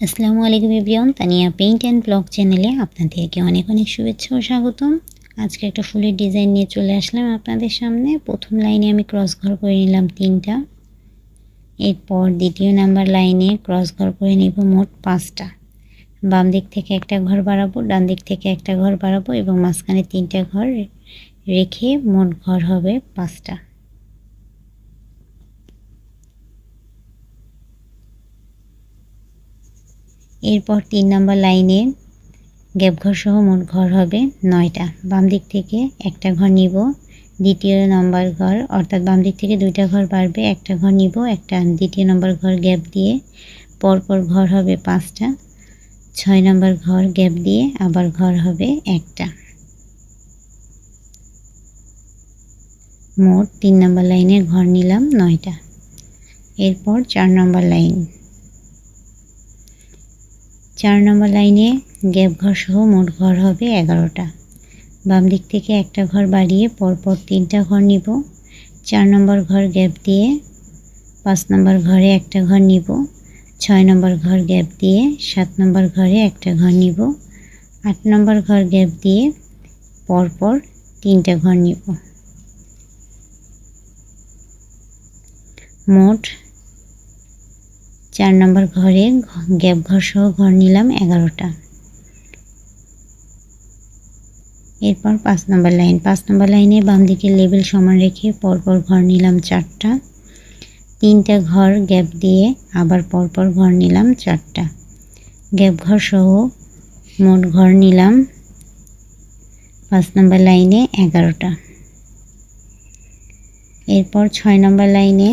আসসালামু আলাইকুম everyone, Tania paint and blog চ্যানেলে আপনাদেরকে অনেক অনেক শুভেচ্ছা ও স্বাগতম। আজকে একটা ফুলের ডিজাইন নিয়ে চলে আসলাম আপনাদের সামনে। প্রথম লাইনে আমি ক্রস ঘর করে নিলাম তিনটা। এরপর দ্বিতীয় নাম্বার লাইনে ক্রস ঘর করে নিব মোট পাঁচটা। বাম দিক থেকে একটা ঘর বাড়াবো, ডান দিক থেকে একটা ঘর বাড়াবো এবং মাঝখানে তিনটা ঘর রেখে মোট ঘর হবে পাঁচটা। এরপর তিন নম্বর লাইনে গ্যাপ ঘর সহ মোট ঘর হবে নয়টা। বাম দিক থেকে একটা ঘর নিব, দ্বিতীয় নম্বর ঘর, অর্থাৎ বাম দিক থেকে দুইটা ঘর বাড়বে, একটা ঘর নিব, একটা দ্বিতীয় নম্বর ঘর গ্যাপ দিয়ে পরপর ঘর হবে পাঁচটা, ছয় নম্বর ঘর গ্যাপ দিয়ে আবার ঘর হবে একটা। মোট তিন নম্বর লাইনের ঘর নিলাম নয়টা। এরপর চার নম্বর লাইন। চার নম্বর লাইনে গ্যাপ ঘর সহ মোট ঘর হবে এগারোটা। বাম দিক থেকে একটা ঘর বাড়িয়ে পরপর তিনটা ঘর নিব। চার নম্বর ঘর গ্যাপ দিয়ে পাঁচ নম্বর ঘরে একটা ঘর নিব। ছয় নম্বর ঘর গ্যাপ দিয়ে সাত নম্বর ঘরে একটা ঘর নিব। আট নম্বর ঘর গ্যাপ দিয়ে পরপর তিনটা ঘর নিব। মোট চার নম্বর ঘরে গ্যাপ ঘর সহ ঘর নিলাম এগারোটা। এরপর পাঁচ নম্বর লাইন। পাঁচ নম্বর লাইনে বাম দিকে লেবেল সমান রেখে পরপর ঘর নিলাম চারটা। তিনটা ঘর গ্যাপ দিয়ে আবার পরপর ঘর নিলাম চারটা। গ্যাপ ঘর সহ মোট ঘর নিলাম পাঁচ নম্বর লাইনে এগারোটা। এরপর ছয় নম্বর লাইনে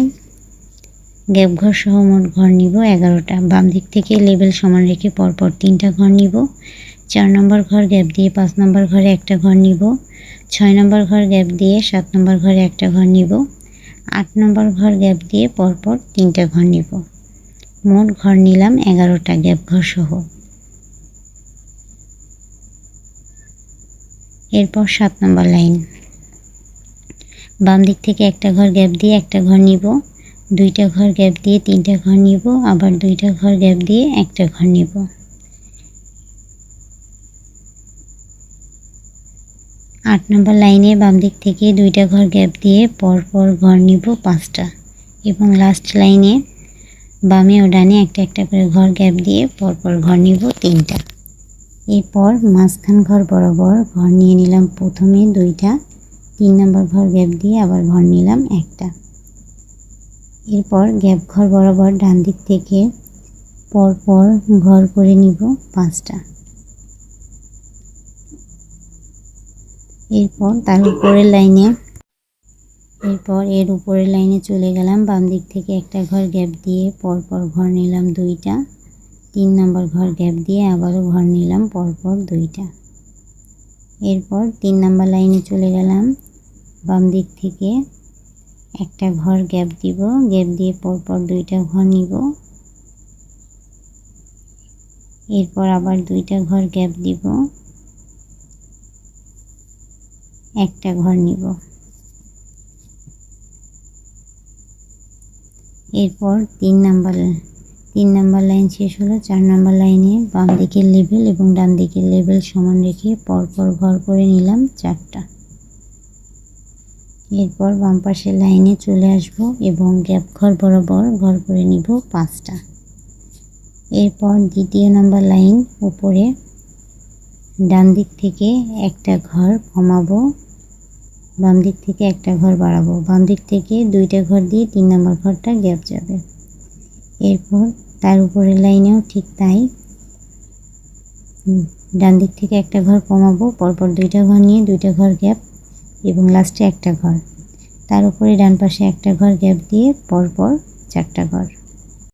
গ্যাপ ঘর সহ মোট ঘর নিব এগারোটা। বাম দিক থেকে লেবেল সমান রেখে পরপর তিনটা ঘর নিব। চার নম্বর ঘর গ্যাপ দিয়ে পাঁচ নম্বর ঘরে একটা ঘর নিব। ছয় নম্বর ঘর গ্যাপ দিয়ে সাত নম্বর ঘরে একটা ঘর নিব। আট নম্বর ঘর গ্যাপ দিয়ে পরপর তিনটা ঘর নিব। মোট ঘর নিলাম এগারোটা গ্যাপ ঘর সহ। এরপর সাত নম্বর লাইন। বাম দিক থেকে একটা ঘর গ্যাপ দিয়ে একটা ঘর নিব। দুইটা ঘর গ্যাপ দিয়ে তিনটা ঘর নিব, আবার দুইটা ঘর গ্যাপ দিয়ে একটা ঘর নিব। আট নম্বর লাইনে বাম দিক থেকে দুইটা ঘর গ্যাপ দিয়ে পরপর ঘর নিব পাঁচটা এবং লাস্ট লাইনে বামে ও ডানে একটা একটা করে ঘর গ্যাপ দিয়ে পরপর ঘর নিব তিনটা। এরপর মাঝখান ঘর বরাবর ঘর নিয়ে নিলাম প্রথমে দুইটা, তিন নম্বর ঘর গ্যাপ দিয়ে আবার ঘর নিলাম একটা। এরপর গ্যাপ ঘর বরাবর ডান দিক থেকে পরপর ঘর করে নিব পাঁচটা। এরপর তার উপরের লাইনে, এরপর এর উপরের লাইনে চলে গেলাম। বাম দিক থেকে একটা ঘর গ্যাপ দিয়ে পরপর ঘর নিলাম দুইটা। তিন নম্বর ঘর গ্যাপ দিয়ে আবারও ঘর নিলাম পরপর দুইটা। এরপর তিন নম্বর লাইনে চলে গেলাম। বাম দিক থেকে একটা ঘর গ্যাপ দিব, গ্যাপ দিয়ে পরপর দুইটা ঘর নিব। এরপর আবার দুইটা ঘর গ্যাপ দিব। একটা ঘর নিব। এরপর তিন নাম্বার তিন নাম্বার লাইন শেষ হলো, চার নাম্বার লাইনে বাম দিকের লেভেল এবং ডান দিকের লেভেল সমান রেখে পরপর ঘর করে নিলাম চারটা। এরপর বাম পাশের লাইনে চলে আসব এবং গ্যাপ ঘর বরাবর ঘর করে নিব পাঁচটা। এরপর দ্বিতীয় নাম্বার লাইন উপরে ডান দিক থেকে একটা ঘর কমাবো, বাম দিক থেকে একটা ঘর বাড়াবো, বাম দিক থেকে দুইটা ঘর দিয়ে তিন নম্বর ঘরটা গ্যাপ যাবে। এরপর তার উপরের লাইনেও ঠিক তাই ডান দিক থেকে একটা ঘর কমাবো, পরপর দুইটা ঘর নিয়ে দুইটা ঘর গ্যাপ এবং লাস্টে একটা ঘর। তার উপরে ডান পাশে একটা ঘর গ্যাপ দিয়ে পরপর চারটা ঘর।